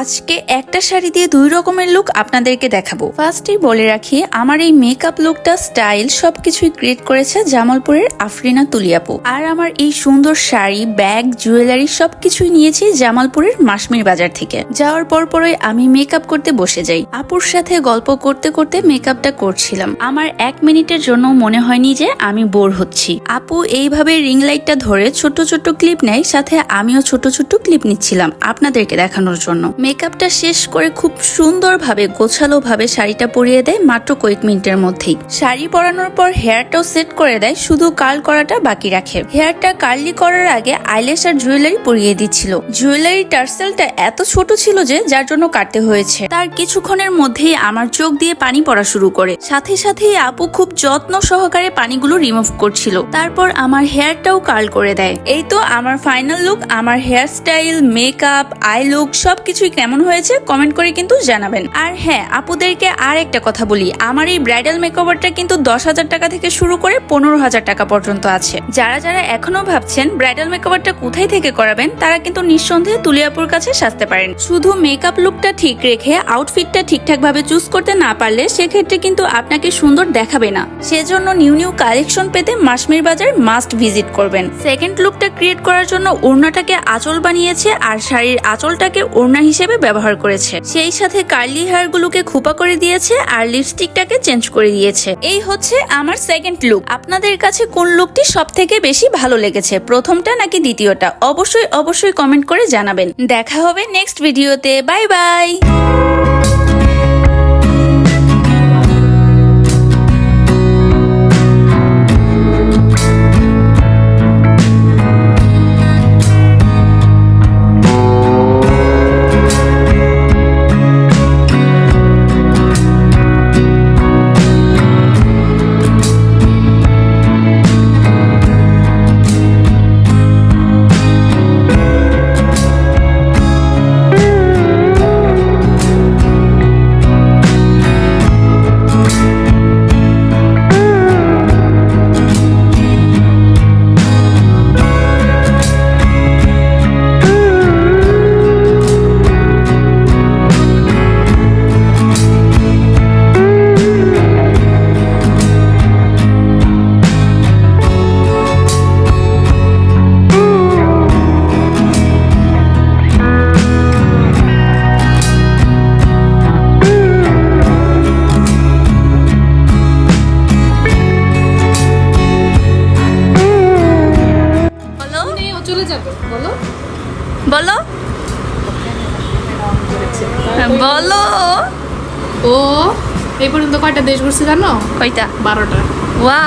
আজকে একটা শাড়ি দিয়ে দুই রকমের লুক আপনাদেরকে দেখাবো। ফার্স্টেই বলে রাখি, আমার এই মেকআপ লুকটা স্টাইল সবকিছুই ক্রিয়েট করেছে জামালপুরের আফরিনা তুলিয়াপু। আর আমার এই সুন্দর শাড়ি ব্যাগ জুয়েলারি সবকিছুই নিয়েছি জামালপুরের মাসমির বাজার থেকে। যাওয়ার পর পরই আমি মেকআপ করতে বসে যাই। আপুর সাথে গল্প করতে করতে মেকআপটা করছিলাম। আমার এক মিনিটের জন্য মনে হয়নি যে আমি বোর হচ্ছি। আপু এইভাবে রিং লাইটটা ধরে ছোট ছোট ক্লিপ নেয়, সাথে আমিও ছোট ছোট ক্লিপ নিচ্ছিলাম আপনাদেরকে দেখানোর জন্য। মেকআপটা শেষ করে খুব সুন্দরভাবে গোছালো ভাবে শাড়িটা পরিয়ে দেয় মাত্র কয়েক মিনিটের মধ্যেই। শাড়ি পরানোর পর হেয়ারটাও সেট করে দেয়, শুধু কার্ল করাটা বাকি রাখে। হেয়ারটা কার্লি করার আগে আইলেস আর জুয়েলারি পরিয়ে দিচ্ছিল। জুয়েলারি টার্সেলটা এত ছোট ছিল যে, যার জন্য কাটতে হয়েছে। তার কিছুক্ষণের মধ্যেই আমার চোখ দিয়ে পানি পড়া শুরু করে। সাথে সাথেই আপু খুব যত্ন সহকারে পানিগুলো রিমুভ করছিল। তারপর আমার হেয়ারটাও কার্ল করে দেয়। এই তো আমার ফাইনাল লুক, আমার hair style makeup, eye look, সবকিছুই কেমন হয়েছে কমেন্ট করে কিন্তু জানাবেন। আর হ্যাঁ আপুদেরকে আর একটা কথা বলি। আমার এই ব্রাইডাল মেকওভারটা কিন্তু দশ হাজার টাকা থেকে শুরু করে পনেরো হাজার টাকা পর্যন্ত আছে। যারা যারা এখনও ভাবছেন ব্রাইডাল মেকওভারটা কোথায় থেকে করাবেন, তারা কিন্তু নিঃসন্দেহে তুলিয়াপুর কাছে সাজতে পারেন। শুধু মেকআপ লুকটা ঠিক রেখে আউটফিটটা ঠিকঠাক ভাবে চুজ করতে না পারলে সেক্ষেত্রে কিন্তু আপনাকে সুন্দর দেখাবে না। সেজন্য নিউ নিউ কালেকশন পেতে মাসমির বাজার মাস্ট ভিজিট করবেন। সেকেন্ড লুকটা ক্রিয়েট করার জন্য ওড়নাটাকে আঁচল বানিয়েছে, আর শাড়ির আঁচলটাকে ওড়না হিসেবে ব্যবহার করেছে। সেই সাথে কার্লি হেয়ার গুলোকে খোপা করে দিয়েছে আর লিপস্টিকটাকে চেঞ্জ করে দিয়েছে। এই হচ্ছে আমার সেকেন্ড লুক আপনাদের কাছে কোন লুকটি সব থেকে বেশি ভালো লেগেছে? প্রথমটা নাকি দ্বিতীয়টা? অবশ্যই অবশ্যই কমেন্ট করে জানাবেন। দেখা হবে নেক্সট ভিডিওতে বাই বাই চলে যাবে বলো। বলো। হ্যাঁ, বলো। ও এই পর্যন্ত কয়টা দেশ ঘুরছে জানো? কয়টা? বারোটা। ওয়া।